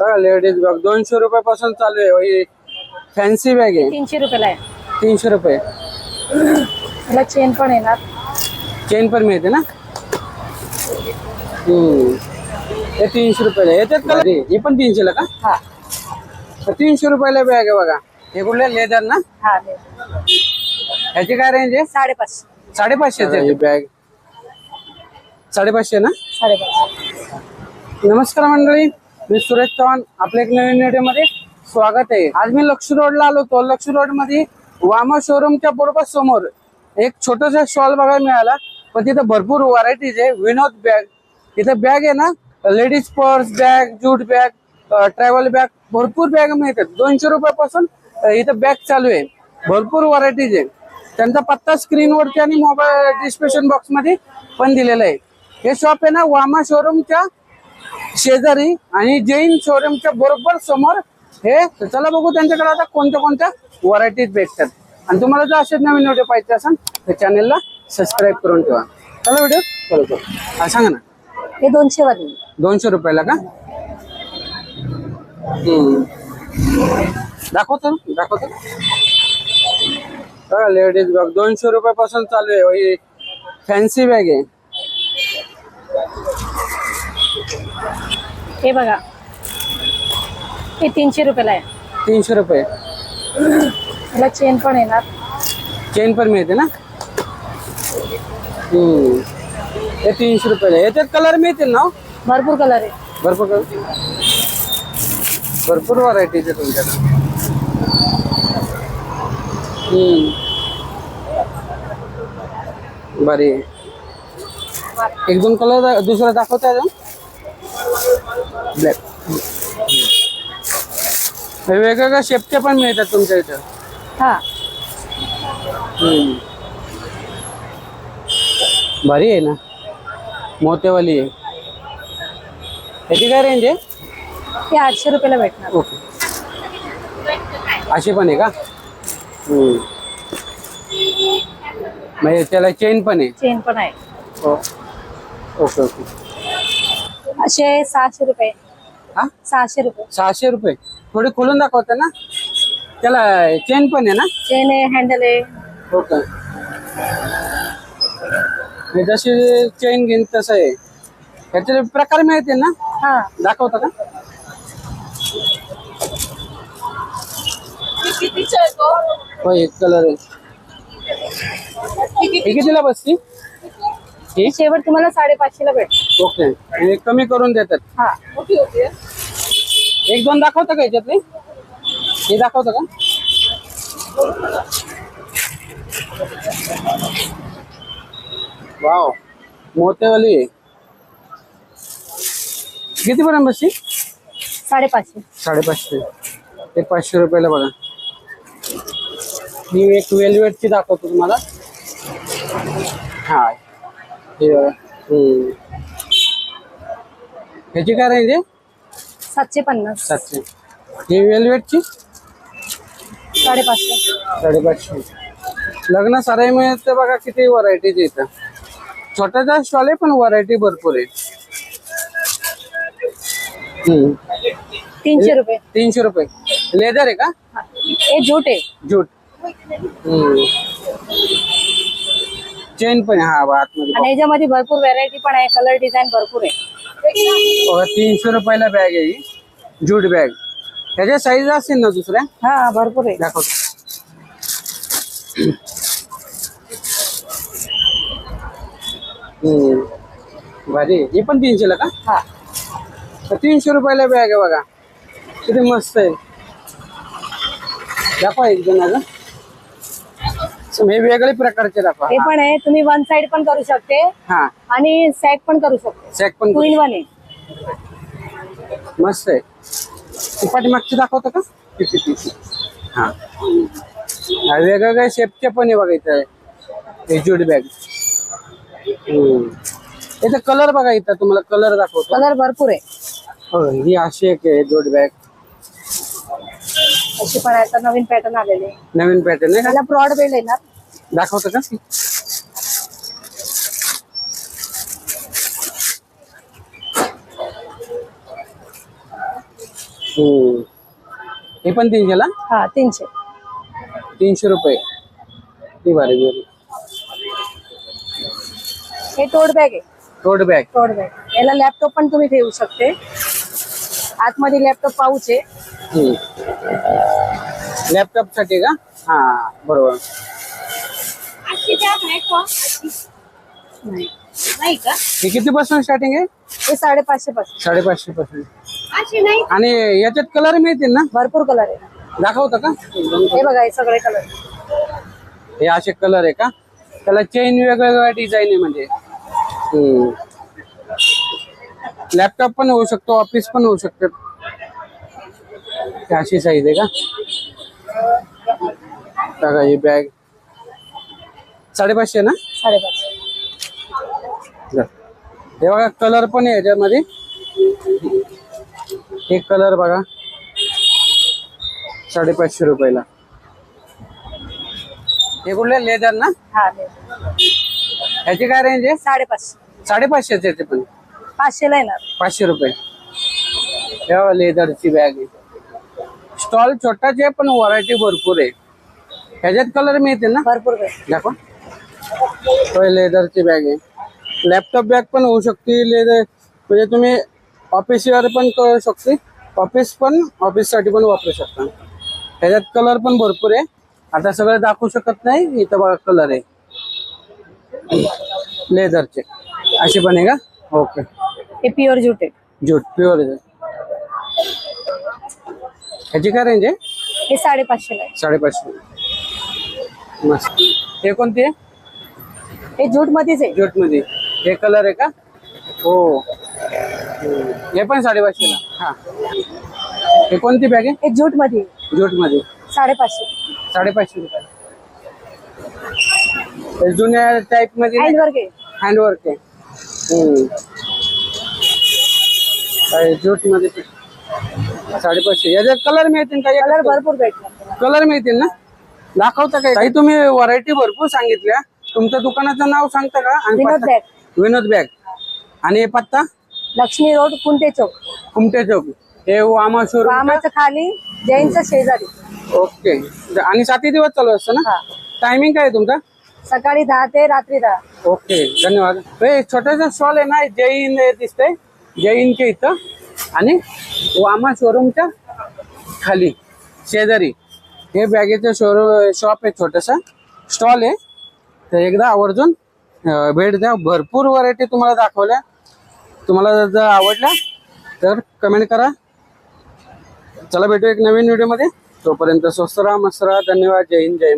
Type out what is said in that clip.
बघा ladies bag दोनशे रुपयापासून चालू आहे. ही फॅन्सी बॅग आहे. तीनशे रुपयाला आहे. तीनशे रुपये. त्याला चेन पण येणार. चेन पण मिळते ना? हम्म. हे तीनशे रुपयाला याच्यात कलर ही पण तीनशेला का? हा. तर तीनशे रुपयाला बॅग आहे बघा. हे कुठले? लेदर ना? हा ते. ह्याची काय रेंज आहे? साडेपाचशे. साडेपाचशेची आहे. बॅग साडेपाचशे ना? साडेपाचशे. नमस्कार मंडळी. मी सुरेश चव्हाण आपल्या एक नवीन व्हिडिओमध्ये स्वागत आहे. आज मी लक्ष रोडला आलो होतो. लक्ष रोडमध्ये वामा शोरूमच्या बरोबर समोर एक छोटासा स्टॉल बघायला मिळाला. पण तिथं भरपूर व्हरायटीज आहे. विनोद बॅग तिथं बॅग आहे ना? Ladies purse bag jute bag travel bag भरपूर बॅग मिळतात. दोनशे रुपयापासून इथं बॅग चालू आहे. भरपूर व्हरायटीज आहे. त्यांचा पत्ता स्क्रीनवरती आणि मोबाईल डिस्क्रिप्शन बॉक्समध्ये पण दिलेला आहे. हे शॉप आहे ना वामा शोरूमच्या शेजारी आणि जैन शोरूमच्या बरोबर समोर हे चला बघू त्यांच्याकडे आता कोणत्या कोणत्या व्हरायटीज भेटतात. आणि तुम्हाला जर असेच नवीन व्हिडिओ पाहिजे असेल तर चॅनलला सबस्क्राईब करून ठेवा. चला व्हिडिओ चालू हा सांगा ना. हे दोनशे वाली. दोनशे रुपयाला का. दाखवतो ना दाखवतो बघा लेडीज बॅग दोनशे रुपयापासून चालू आहे फॅन्सी बॅग आहे. हे बघा. हे तीनशे रुपयाला आहे. तीनशे रुपये. त्याला चेन पण येणार. चेन पण मिळते ना? हम्म. हे तीनशे रुपयाला याच्यात कलर मिळतील ना हो? भरपूर कलर आहे. भरपूर कलर भरपूर व्हरायटीज आहे तुमच्याकडे. हम्म. बरी आहे. एक दोन कलर दुसरा दाखवता येईल ब्लॅक वेगवेगळ्या शेपचे पण मिळतात तुमच्या इथं? हा. हम्म. भारी आहे ना? मोतेवाली आहे. याची काय रेंज आहे? हे आठशे रुपयाला भेटणार. ओके. अशी पण आहे का? हम्म. म्हणजे त्याला चेन पण आहे. चेन पण आहे. हो. Okay okay. असे सहाशे रुपये. हा? सहाशे रुपये. सहाशे रुपये. थोडी खोलून दाखवते ना. त्याला चेन पण आहे ना? चेन आहे हँडल आहे. ओके. जशी चेन घेईन तसं आहे. ह्याचे प्रकार मिळतील ना? हा. दाखवता का? हो एक कलर आहे. हे कितीला बसती? ही? शेवट तुम्हाला साडेपाचशेला भेट ओके. आणि कमी करून देतात. हा एक दोन दाखवता का याच्यातले? हे दाखवता का? वाव. मोत्यावाली आहे किती पर्यंत बसती साडेपाचशे. साडेपाचशे. ते पाचशे रुपयाला बघा. मी एक वेलवेटची दाखवतो तुम्हाला. हा. हे बघा. हम्म. ह्याची काय आहे सातशे पन्नास. सातशे ही वेलवेटची साडेपाचशे साडेपाचशे लग्न सराई मिळते बघा किती व्हरायटीज येतं छोट्याचा स्टॉल आहे पण व्हरायटी भरपूर आहे. हम्म. तीनशे रुपये. तीनशे रुपये. लेदर आहे का? हा. हे जूट आहे. जूट. चेन पण आहे. हा बा आतमध्ये आणि याच्यामध्ये भरपूर व्हरायटी पण आहे. कलर डिझाईन भरपूर आहे. बघा, तीनशे रुपयाला बॅग आहे ही. जूट बॅग त्याच्या साईज असतील ना दुसऱ्या? हा भरपूर आहे. दाखवतो हम्म. भारी आहे. ही पण तीनशेला का? हा. तर तीनशे रुपयाला बॅग आहे बघा. किती मस्त आहे. दाखवा एक जण अजून. हे वेगळे प्रकारचे दाखवा. हे पण आहे. तुम्ही वन साइड पण करू शकते. हा. आणि सॅक पण करू शकते. चेक पण टू इन वन आहे. मस्त आहे. ती पाठीमागची दाखवतं का? हा. वेगवेगळ्या शेपचे पण आहे बघा इथं. हे जूट बॅग इथं कलर बघा इथं. तुम्हाला कलर दाखवतो. कलर भरपूर आहे. हो ही अशी एक आहे जूट बॅग अशी पण आता नवीन पॅटर्न आलेले नवीन पॅटर्न आहे का? त्याला ब्रॉड बेल येणार दाखवतं का? हम्म. हे पण तीनशेला हा तीनशे. तीनशे रुपये. ती भारी भारी. हे टोट बॅग आहे. टोट बॅग टोट बॅग याला लॅपटॉप पण तुम्ही ठेवू शकते. आतमध्ये लॅपटॉप पाऊच आहे. लॅपटॉपसाठी का? हा बरोबर. नाही. नाही का? हे किती पासून स्टार्टिंग आहे? हे साडेपाचशे पासून. साडेपाचशे पासून. नाही. आणि याच्यात कलर मिळतील ना? भरपूर कलर आहे. दाखवता का? हे बघा हे सगळे कलर हे असे कलर आहे का? त्याला चेन वेगवेगळ्या डिझाईन आहे म्हणजे. लॅपटॉप पण होऊ शकतो ऑफिस पण होऊ शकते. अशी साईज आहे का बघा ही बॅग साडेपाचशे ना साडेपाचशे. हे बघा कलर पण आहे याच्यामध्ये एक कलर बघा साडेपाचशे रुपयाला हे कुठले लेदर ना? हा हे. ह्याची काय रेंज आहे साडेपाचशे साडेपाचशेच आहे ते पण पाचशेला येणार पाचशे रुपये लेदरची बॅग आहे स्टॉल छोटाच आहे पण व्हरायटी भरपूर आहे. ह्याच्यात कलर मिळते ना? भरपूर दाखवा. तो लेदरची बॅग आहे. लॅपटॉप बॅग पण होऊ शकते लेदर म्हणजे तुम्ही ऑफिसवर पण करू शकते. ऑफिस पण ऑफिससाठी पण वापरू शकता. ह्याच्यात कलर पण भरपूर आहे. आता सगळं दाखवू शकत नाही इथं बघा कलर आहे. लेदरचे असे पण आहे का? ओके हे प्युअर ज्यूट आहे. ज्यूट प्युअर ह्याची काय रेंज आहे हे साडेपाचशेला आहे. साडेपाचशे. मस्त. हे कोणती? आहे हे ज्यूट मध्येच आहे. ज्यूट मध्ये हे कलर आहे का? हो. हम्म. हे पण साडेपाचशेला हा. हे कोणती बॅग आहे? हे ज्यूट मध्ये आहे. ज्यूट मध्ये साडेपाचशे. साडेपाचशे रुपये. हे जुन्या टाईप मध्ये हँडवर्क आहे. हँडवर्क आहे. हम्म. काय ज्यूट मध्ये पण. साडेपाचशे. याच्यात कलर मिळतील का? कलर भरपूर भेटणार कलर मिळतील ना? दाखवता काय काही तुम्ही व्हरायटी भरपूर सांगितल्या. तुमच्या दुकानाचं नाव सांगता का? आणि विनोद पत्ता? बॅग. विनोद बॅग. आणि पत्ता? लक्ष्मी रोड कुंटे चौक. कुमटे चौक. हे वामा शोरूम खाली जैनचं शेजारी. ओके. आणि सातही दिवस चालू असतं ना? हा. टायमिंग काय आहे तुमचा? सकाळी दहा ते रात्री दहा. ओके. धन्यवाद. हे छोटासा स्टॉल आहे ना? जैन दिसतंय. जैनच्या इथं. आणि वामा शोरूमच्या खाली शेजारी. हे बॅगेचं शोरूम शॉप आहे छोटंसं. स्टॉल आहे. तर एकदा आवर्जून भेट द्या. भरपूर व्हरायटी तुम्हाला दाखवल्या. तुम्हाला जर आवडल्या तर कमेंट करा. चला भेटू एक नवीन व्हिडिओमध्ये तोपर्यंत स्वस्त राहा मस्त राहा. धन्यवाद. जय हिंद जय